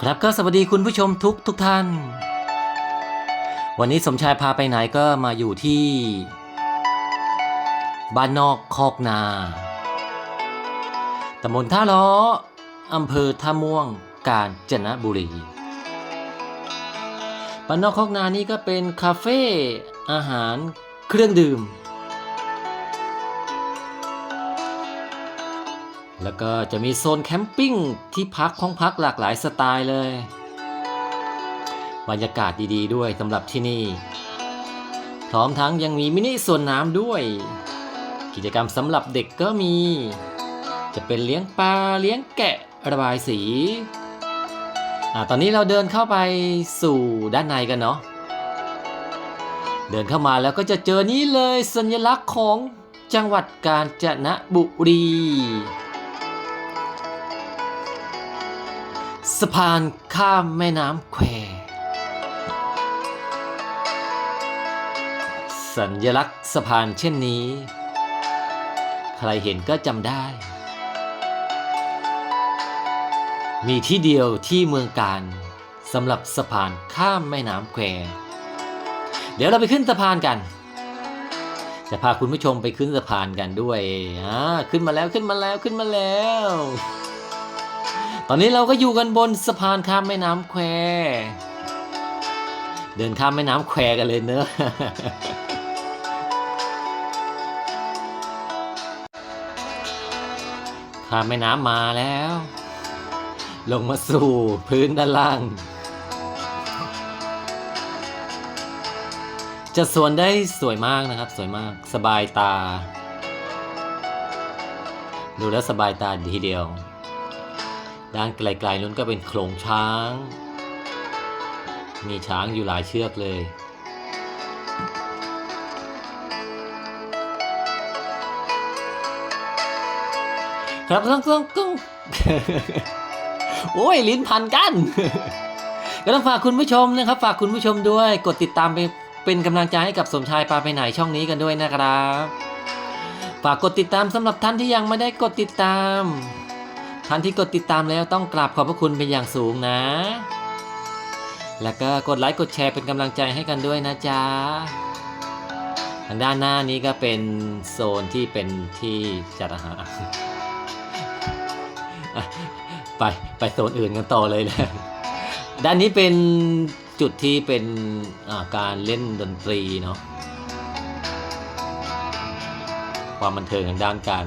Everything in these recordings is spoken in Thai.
ครับก็สวัสดีคุณผู้ชมทุกทุกท่าน วันนี้สมชายพาไปไหนก็มาอยู่ที่ บ้านนอกคอกนาตำบลท่าล้ออำเภอท่าม่วงกาญจนบุรีบ้านนอกคอกนานี่ก็เป็นคาเฟ่อาหารเครื่องดื่ม แล้วก็จะมีโซนแคมปิ้งที่พักห้องพักหลากหลายสไตล์เลย บรรยากาศดีๆด้วยสำหรับที่นี่ พร้อมทั้งยังมีมินิสวนน้ำด้วย กิจกรรมสำหรับเด็กก็มี จะเป็นเลี้ยงปลาเลี้ยงแกะระบายสีอ่าตอนนี้เราเดินเข้าไปสู่ด้านในกันเนาะเดินเข้ามาแล้วก็จะเจอนี้เลยสัญลักษณ์ของจังหวัดกาญจนบุรีะพานข้ามแม่น้ำแคว สัญลักษณ์สะพานเช่นนี้ ใครเห็นก็จำได้ มีที่เดียวที่เมืองการสำหรับสะพานข้ามแม่น้ำแคว เดี๋ยวเราไปขึ้นสะพานกัน จะพาคุณผู้ชมไปขึ้นสะพานกันด้วยอ่าขึ้นมาแล้วขึ้นมาแล้วขึ้นมาแล้ว ตอนนี้เราก็อยู่กันบนสะพานข้ามแม่น้ำแคว เดินข้ามแม่น้ำแควกันเลยเนอะข้ามแม่น้ำมาแล้ว ลงมาสู่พื้นด้านล่าง จะสวนได้สวยมากนะครับ สวยมากสบายตา ดูแล้วสบายตาทีเดียว ด้านไกลๆนู้นก็เป็นโขลงช้าง มีช้างอยู่หลายเชือกเลย ครับต้องต้องต้องโอ้ย ลิ้นพันกัน ก็ต้องฝากคุณผู้ชมนะครับ ฝากคุณผู้ชมด้วย กดติดตามไปเป็นกำลังใจให้กับสมชายปาไปไหนช่องนี้กันด้วยนะครับ ฝากกดติดตามสำหรับท่านที่ยังไม่ได้กดติดตาม ท่านที่กดติดตามแล้วต้องกราบขอบพระคุณเป็นอย่างสูงนะ แล้วก็กดไลค์กดแชร์เป็นกำลังใจให้กันด้วยนะจ๊ะ ทางด้านหน้านี้ก็เป็นโซนที่เป็นที่จัดอาหารไปไปโซนอื่นกันต่อเลยเลยด้านนี้เป็นจุดที่เป็นการเล่นดนตรีเนาะความบันเทิงทางด้านการ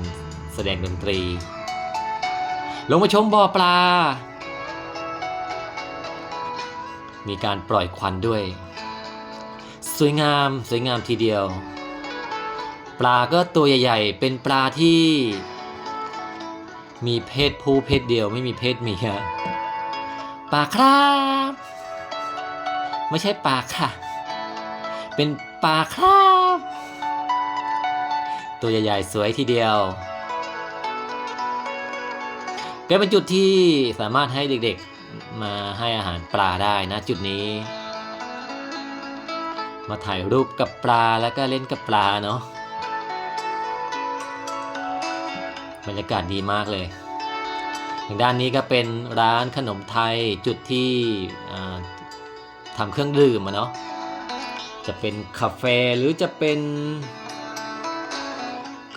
แสดงดนตรี ลงมาชมบ่อปลา มีการปล่อยควันด้วย สวยงามสวยงามทีเดียว ปลาก็ตัวใหญ่ ๆ เป็นปลาที่ มีเพศผู้เพศเดียวไม่มีเพศเมียปลาครับ ไม่ใช่ปลาค่ะ เป็นปลาครับ ตัวใหญ่ ๆ สวยทีเดียว ก็เป็นจุดที่สามารถให้เด็กๆมาให้อาหารปลาได้นะจุดนี้ มาถ่ายรูปกับปลาแล้วก็เล่นกับปลาเนาะบรรยากาศดีมากเลยทางด้านนี้ก็เป็นร้านขนมไทยจุดที่ทำเครื่องดื่มอะเนาะจะเป็นคาเฟ่หรือจะเป็น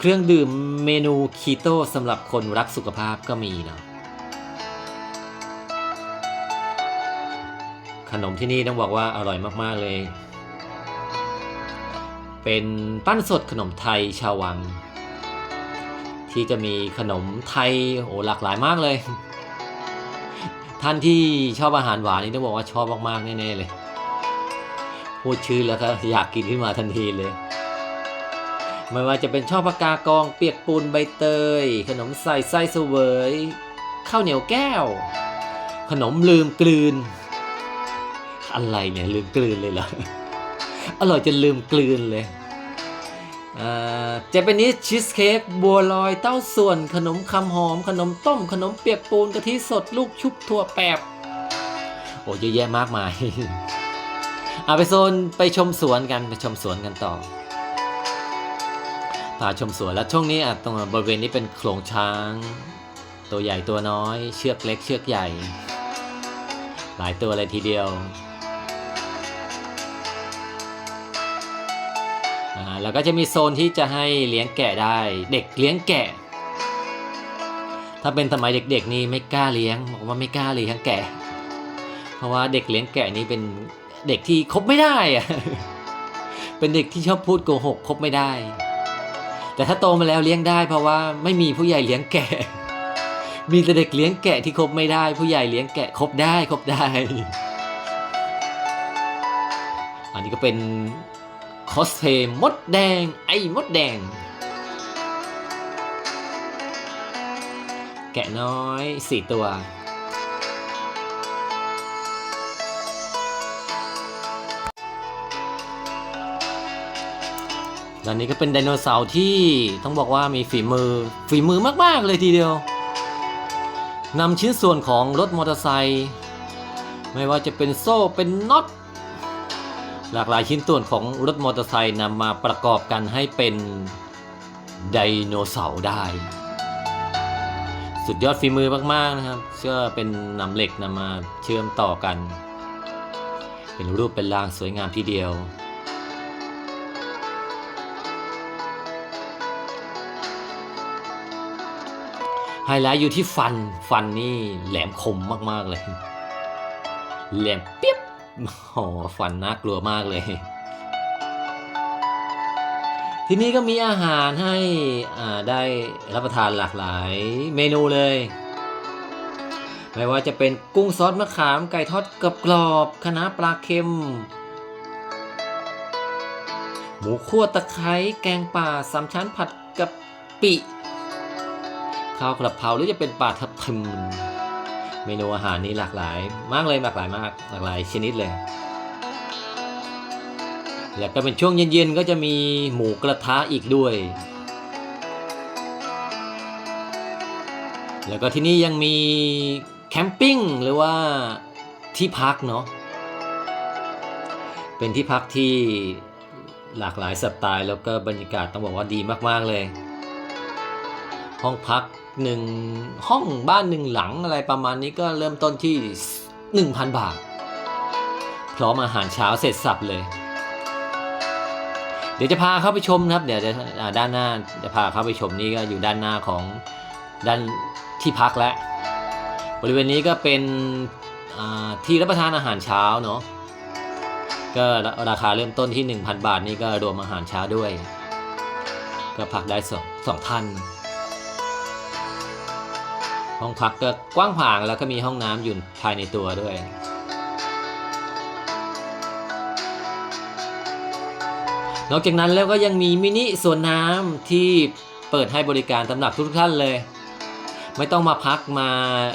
เครื่องดื่มเมนูคีโตสำหรับคนรักสุขภาพก็มีเนาะขนมที่นี่ต้องบอกว่าอร่อยมาก ๆ เลย เป็นปั้นสดขนมไทยชาววัง ที่จะมีขนมไทยโอ้หลากหลายมากเลย ท่านที่ชอบอาหารหวานนี่ต้องบอกว่าชอบมาก ๆ แน่ ๆ เลย พูดชื่อแล้วก็อยากกินขึ้นมาทันทีเลย ไม่ว่าจะเป็นช่อปากากองเปียกปูนใบเตย ขนมใส่ไส้เสวยข้าวเหนียวแก้ว ขนมลืมกลืน อะไรเนี่ยลืมกลืนเลยเหรออร่อยจนลืมกลืนเลยเจแปนิสชีสเค้กบัวลอยเต้าส่วน ขนมคำหอม ขนมต้ม ขนมเปียกปูนกะทิสดลูกชุบถั่วแปบ โอ้เยอะแยะมากมายเอาไปโซนไปชมสวนกันไปชมสวนกันต่อ พาชมสวนแล้วช่วงนี้อะตรงบริเวณนี้เป็นโขลงช้าง ตัวใหญ่ตัวน้อย เชือกเล็กเชือกใหญ่ หลายตัวเลยทีเดียวอ่าแล้วก็จะมีโซนที่จะให้เลี้ยงแกะได้ เด็กเลี้ยงแกะ ถ้าเป็นสมัยเด็กๆนี่ไม่กล้าเลี้ยงบอกว่าไม่กล้าเลี้ยงแกะ เพราะว่าเด็กเลี้ยงแกะนี่เป็นเด็กที่คบไม่ได้อะเป็นเด็กที่ชอบพูดโกหกคบไม่ได้ แต่ถ้าโตมาแล้วเลี้ยงได้เพราะว่าไม่มีผู้ใหญ่เลี้ยงแกะ มีแต่เด็กเลี้ยงแกะที่คบไม่ได้ ผู้ใหญ่เลี้ยงแกะคบได้คบได้ อันนี้ก็เป็นคอสเพย์มดแดง ไอ้มดแดง แกะน้อยสี่ตัว ด้านนี้ก็เป็นไดโนเสาร์ที่ต้องบอกว่ามีฝีมือฝีมือมาก ๆ เลยทีเดียวนำชิ้นส่วนของรถมอเตอร์ไซค์ไม่ว่าจะเป็นโซ่เป็นน็อตหลากหลายชิ้นส่วนของรถมอเตอร์ไซค์นำมาประกอบกันให้เป็นไดโนเสาร์ได้ สุดยอดฝีมือมาก ๆ นะครับ เชื่อเป็นนำเหล็กนำมาเชื่อมต่อกัน เป็นรูปเป็นร่างสวยงามทีเดียว ไฮไลท์อยู่ที่ฟัน ฟันนี่แหลมคมมากๆเลย แหลมเปียบโอ้ฟันน่ากลัวมากเลย ที่นี่ก็มีอาหารให้อ่าได้รับประทานหลากหลายเมนูเลย ไม่ว่าจะเป็นกุ้งซอสมะขาม ไก่ทอดกับกรอบคะน้าปลาเค็ม หมูคั่วตะไคร้ แกงป่าสามชั้นผัดกะปิ ข้าวกระเพราหรือจะเป็นปลาทับทิมเมนูอาหารนี้หลากหลาย มากเลยหลากหลายมากหลากหลายชนิดเลย แล้วก็เป็นช่วงเย็นๆก็จะมีหมูกระทะอีกด้วย แล้วก็ที่นี่ยังมีแคมปิ้งหรือว่าที่พักเนาะเป็นที่พักที่หลากหลายสไตล์แล้วก็บรรยากาศต้องบอกว่าดีมากๆเลย ห้องพัก หนึ่งห้องบ้านหนึ่งหลังอะไรประมาณนี้ก็เริ่มต้นที่ 1,000 บาท พร้อมอาหารเช้าเสร็จสับเลย เดี๋ยวจะพาเข้าไปชมนะครับ เดี๋ยวจะด้านหน้าจะพาเข้าไปชมนี่ก็อยู่ด้านหน้าของด้านที่พักแล้วบริเวณนี้ก็เป็นที่รับประทานอาหารเช้าเนาะก็ราคาเริ่มต้นที่ 1,000 บาทนี่ก็รวมอาหารเช้าด้วย ก็พักได้สองสองท่าน ห้องพักก็กว้างขวางแล้วก็มีห้องน้ำอยู่ภายในตัวด้วยนอกจากนั้นแล้วก็ยังมีมินิสวนน้ำที่เปิดให้บริการสำหรับทุกท่านเลย ไม่ต้องมาพักมา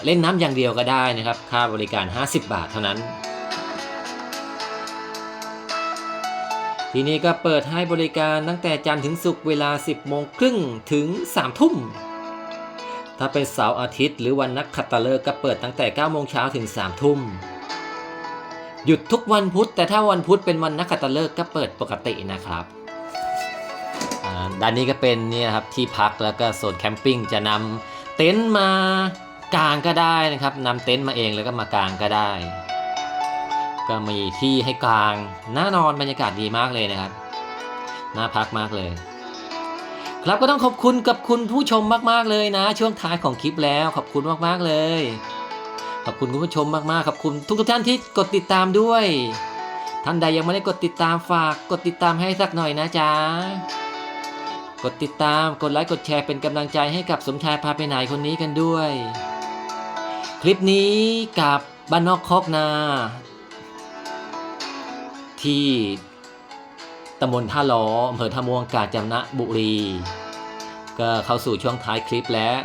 เล่นน้ำอย่างเดียวก็ได้นะครับ ค่าบริการ 50 บาทเท่านั้น ที่นี่ก็เปิดให้บริการตั้งแต่จันทร์ถึงศุกร์เวลา 10โมงครึ่งถึง3ทุ่ม ถ้าเป็นเสาร์อาทิตย์หรือวันนักขัตฤกษ์ก็เปิดตั้งแต่ 9 โมงเช้าถึง 3 ทุ่ม หยุดทุกวันพุธ แต่ถ้าวันพุธเป็นวันนักขัตฤกษ์ก็เปิดปกตินะครับอ่าด้านนี้ก็เป็นเนี่ยครับที่พักแล้วก็โซนแคมปิ้งจะนำเต็นท์มากางก็ได้นะครับนำเต็นท์มาเองแล้วก็มากางก็ได้ ก็มีที่ให้กางน่านอนบรรยากาศดีมากเลยนะครับ น่าพักมากเลย ครับก็ต้องขอบคุณกับคุณผู้ชมมากๆเลยนะ ช่วงท้ายของคลิปแล้วขอบคุณมากๆเลย ขอบคุณคุณผู้ชมมากๆขอบคุณทุกท่านที่กดติดตามด้วย ท่านใดยังไม่ได้กดติดตามฝากกดติดตามให้สักหน่อยนะจ๊ะกดติดตามกดไลค์กดแชร์เป็นกำลังใจให้กับสมชายพาไปไหนคนนี้กันด้วย คลิปนี้กับบ้านนอกคอกนา ที่ำบลท่าล้ออำเภอท่าม่วงกาญจนบุรี ก็เข้าสู่ช่วงท้ายคลิปแล้ว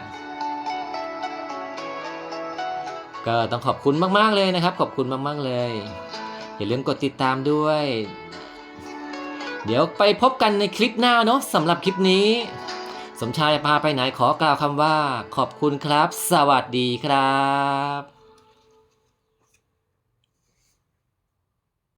ก็ต้องขอบคุณมากๆเลยนะครับ ขอบคุณมากๆเลย อย่าลืมกดติดตามด้วย เดี๋ยวไปพบกันในคลิปหน้าเนาะสำหรับคลิปนี้ สมชายพาไปไหนขอกล่าวคำว่า ขอบคุณครับ สวัสดีครับ